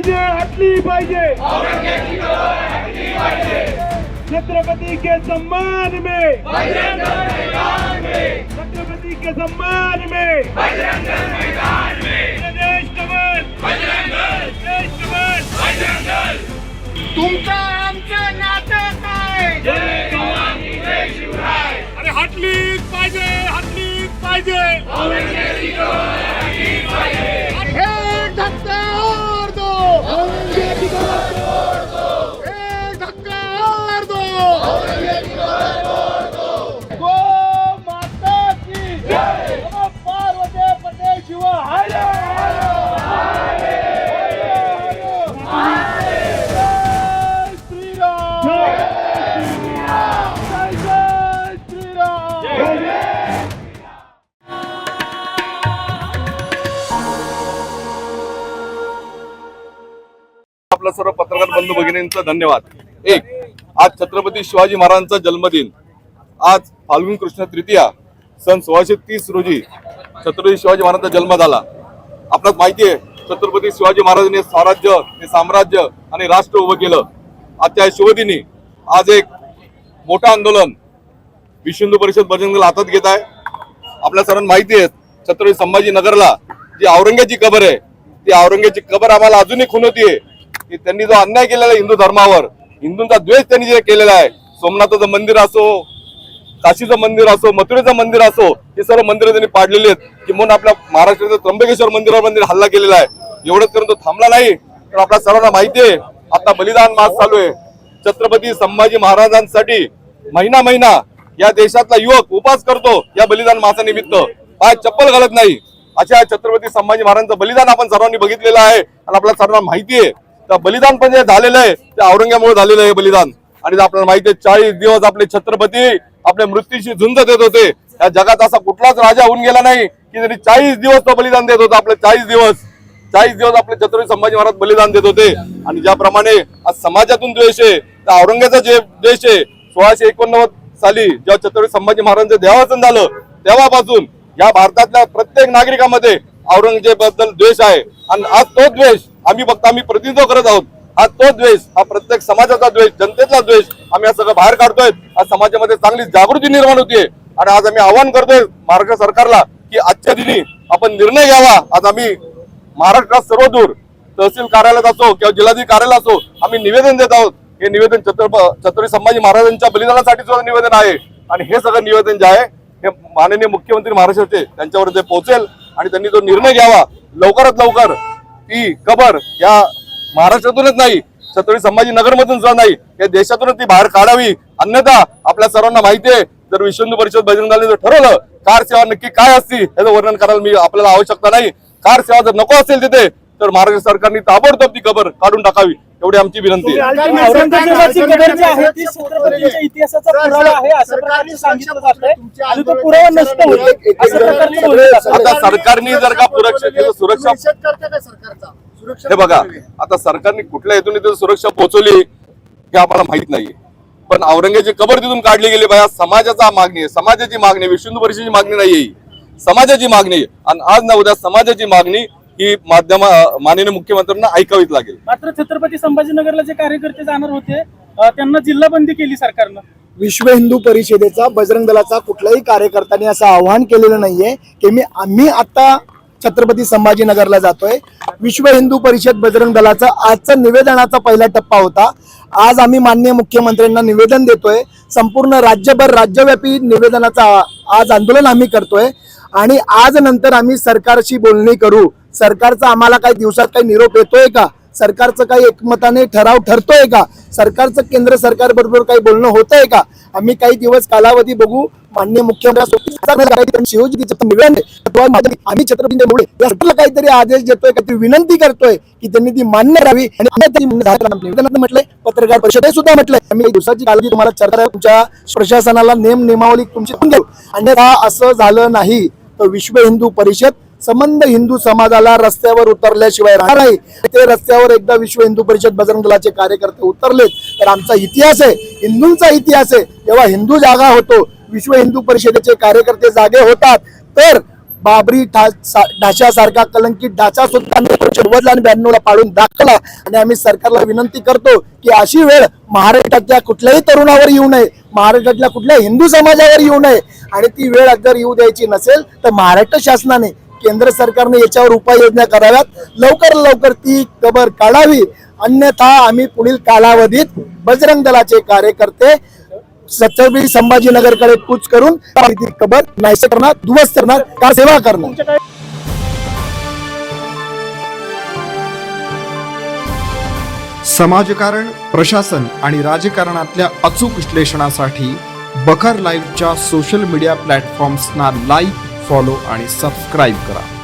पाहिजे हटली पाहिजे. छत्रपति के सम्मान में. छत्रपति के सम्मान में. तुमचं आमचं नातं काय? अरे हटलीच पाहिजे हटलीच पाहिजे. आपलं सर्व पत्रकार बंधू भगिनींचं धन्यवाद. एक आज छत्रपती शिवाजी महाराजांचा जन्मदिन. आज फाल्गुन कृष्ण तृतीया सन सोळाशे तीस रोजी छत्रपती शिवाजी महाराजांचा जन्म झाला. आपल्यात माहिती आहे छत्रपती शिवाजी महाराजांनी स्वराज्य हे साम्राज्य आणि राष्ट्र उभं केलं. आजच्या शिवदिनी आज एक मोठं आंदोलन विश्व हिंदू परिषद बजरंग दल हातात घेत आहे. आपल्या सर्वांना माहिती आहे छत्रपती संभाजी नगरला जी औरंग्याची कबर आहे ती औरंग्याची कबर आम्हाला अजूनही खुणवतीये की त्यांनी जो अन्याय केलेला आहे हिंदू धर्मावर हिंदूंचा द्वेष त्यांनी जे केलेला आहे सोमनाथाचं मंदिर असो काशीचं मंदिर असो मथुरेचं मंदिर असो हे सर्व मंदिरं त्यांनी पाडलेली आहेत. की म्हणून आपल्या महाराष्ट्राचं त्र्यंबकेश्वर मंदिरावर मंदिर हल्ला केलेला आहे. एवढंच करून तो थांबला नाही. तर आपल्या सर्वांना माहिती आहे आता बलिदान मास चालू आहे. छत्रपती संभाजी महाराजांसाठी महिना महिना या देशातला युवक उपास करतो या बलिदान मासानिमित्त. पाय चप्पल घालत नाही. अशा छत्रपती संभाजी महाराजांचं बलिदान आपण सर्वांनी बघितलेलं आहे. आणि आपल्याला सर्वांना माहिती आहे. तर बलिदान पण जे झालेलं आहे ते औरंग्यामुळे झालेलं आहे बलिदान. आणि आपल्याला माहिती आहे चाळीस दिवस आपले छत्रपती आपल्या मृत्यूशी झुंज देत होते. या जगात असा कुठलाच राजा होऊन गेला नाही की त्यांनी चाळीस दिवस तो बलिदान देत होता. आपले चाळीस दिवस चाळीस दिवस आपले छत्रपती संभाजी महाराज बलिदान देत होते. आणि ज्याप्रमाणे आज समाजातून द्वेष आहे त्या औरंगाचा जे द्वेष आहे सोळाशे एकोणनव्वद साली जेव्हा छत्रपती संभाजी महाराजांचं देवासन झालं तेव्हापासून या भारतातल्या प्रत्येक नागरिकामध्ये औरंगजेबद्दल द्वेष आहे. आणि आज तो द्वेष आम्ही फक्त आम्ही प्रतिनिधित्व करत आहोत. हा तो द्वेष हा प्रत्येक समाजाचा द्वेष जनतेचा द्वेष आम्ही आज सगळं बाहेर काढतोय. आज समाजामध्ये चांगली जागृती निर्माण होतीये. आणि आज आम्ही आवाहन करतोय महाराष्ट्र सरकारला की आजच्या दिनी आपण निर्णय घ्यावा. आज आम्ही महाराष्ट्रात सर्व दूर तहसील कार्यालयात असो किंवा जिल्हाधिकारी कार्यालय असो आम्ही निवेदन देत आहोत. हे निवेदन छत्रपती संभाजी महाराजांच्या बलिदानासाठी सुद्धा निवेदन आहे. आणि हे सगळं निवेदन जे आहे हे माननीय मुख्यमंत्री महाराष्ट्राचे त्यांच्यावर ते पोहोचेल. आणि त्यांनी जो निर्णय घ्यावा. लवकरात लवकर ती कबर या महाराष्ट्रातूनच नाही छत्रपती संभाजी नगर मधून सुद्धा नाही या देशातूनच ती बाहेर काढावी. अन्यथा आपल्या सर्वांना माहिती आहे जर विश्व हिंदू परिषद बजरंग दलाने जर ठरवलं कार सेवा नक्की काय असती याचं वर्णन करायला मी आपल्याला आवश्यकता नाही. कार सेवा जर नको असेल तिथे तर महाराष्ट्र सरकारने ताबडतोब ती कबर काढून टाकावी एवढी आमची विनंती आहे. आता सरकारने जर का सुरक्षा सुरक्षा निषेध करते का सरकारचा? सुरक्षा हे बघा आता सरकारने कुठल्या हेतून सुरक्षा पोहोचवली हे आम्हाला माहीत नाहीये. पण औरंगजेबाची कबर तिथून काढली गेली बाया समाजाचा मागणी आहे समाजाची मागणी हिंदू परिषदेची मागणी नाही ही. समाजाची मागणी आहे. आणि आज ना उद्या समाजाची मागणी ही माध्यम माननीय मुख्यमंत्र्यांना ऐकावीच लागेल. मात्र छत्रपती संभाजीनगरला जे कार्यकर्ते जाणार होते त्यांना जिल्हाबंदी केली सरकारनं. विश्व हिंदू परिषदेचा बजरंग दलाचा कुठल्याही कार्यकर्त्याने असं आवाहन केलेलं नाहीये की मी आम्ही आता छत्रपती संभाजीनगरला जातोय. विश्व हिंदू परिषद बजरंग दलाचा आजचा निवेदनाचा पहिला टप्पा होता. आज आम्ही माननीय मुख्यमंत्र्यांना निवेदन देतोय. संपूर्ण राज्यभर राज्यव्यापी निवेदनाचा आज आंदोलन आम्ही करतोय. आणि आज नंतर आम्ही सरकारशी बोलणी करू. सरकारचा आम्हाला काही दिवसात काही निरोप येतोय का? सरकारचं काही एकमताने ठराव ठरतोय का? सरकारचं केंद्र सरकार बरोबर काही बोलणं होतंय का? आम्ही काही दिवस कालावधी बघू. मान्य मुख्यमंत्री आम्ही छत्रपती मुळे या सरकारला काहीतरी आदेश देतोय काहीतरी विनंती करतोय की त्यांनी ती मान्य करावी. आणि म्हटलंय. पत्रकार परिषदे सुद्धा म्हटलंय. आम्ही दिवसाची काळजी तुम्हाला चर्चा तुमच्या प्रशासनाला नेम नियमावली तुमची देऊ अन्यथा असं झालं नाही. तर विश्व हिंदू परिषद संबंध हिंदू समाजाला रस्त्यावर उतरल्याशिवाय राहणार नाही. ते रस्त्यावर एकदा विश्व हिंदू परिषद बजरंग दलाचे कार्यकर्ते उतरलेत तर आमचा इतिहास आहे. हिंदूंचा इतिहास आहे. जेव्हा हिंदू जागा होतो विश्व हिंदू परिषदेचे कार्यकर्ते जागे होतात. तर बाबरी ढाशासारखा ढाच्यासारखा कलंकित ढाचा सुद्धा नव्वदला आणि ब्याण्णवला पाडून दाखवला आणि आम्ही सरकारला विनंती करतो की अशी वेळ महाराष्ट्रातल्या कुठल्याही तरुणावर येऊ नये महाराष्ट्रातल्या कुठल्या हिंदू समाजावर येऊ नये. आणि ती वेळ अगर येऊ द्यायची नसेल तर महाराष्ट्र शासनाने केंद्र सरकारने याच्यावर उपाययोजना कराव्यात. लवकर लवकर ती कबर काढावी. अन्यथा आम्ही पुढील कालावधीत बजरंग दलाचे कार्यकर्ते छत्रपती संभाजीनगरकडे कूच करून कबर नाहीसे करणार दुवस करणार का सेवा करणार. समाजकारण प्रशासन आणि राजकारणातल्या अचूक विश्लेषणासाठी बखर लाईव्हच्या सोशल मीडिया प्लॅटफॉर्म्सना लाईक फॉलो आणि सबस्क्राईब करा.